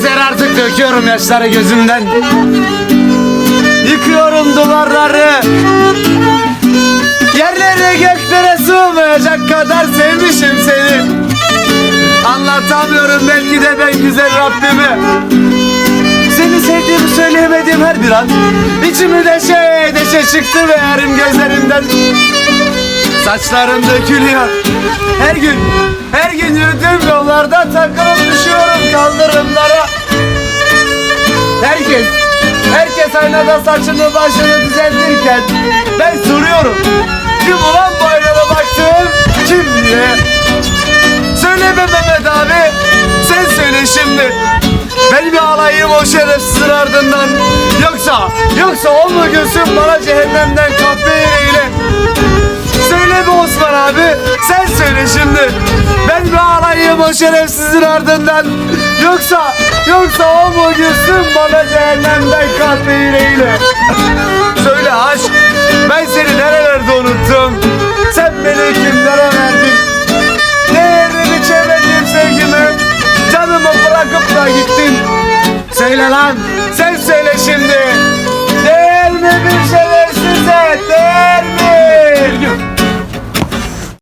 Yeter artık döküyorum yaşları gözümden. Yıkıyorum duvarları. Yerlere göklere sığmayacak kadar sevmişim seni. Anlatamıyorum belki de ben güzel Rabbimi. Seni sevdiğimi söyleyemediğim her bir an. İçimi deşe deşe çıktı ve yarım gözlerimden. Saçlarım dökülüyor. Her gün, her gün yürüdüğüm yollarda takılıp düşüyorum kaldırımlara herkes aynada saçını başını düzeltirken Ben soruyorum. Kim ulan bu aynada baktığım kim diye? Söyle be Mehmet abi Sen söyle şimdi. Ben bir alayım o şerefsizin ardından. Yoksa, yoksa o mu gülsün bana cehennemden kahve ile o şerefsizin ardından. Yoksa, yoksa o mu gülsün bana cehennemden kahve ile Söyle aşk Ben seni nerelerde unuttum? Sen beni kimlere verdin? Değerini biçemedim sevgimi Canımı bırakıp da gittin Söyle lan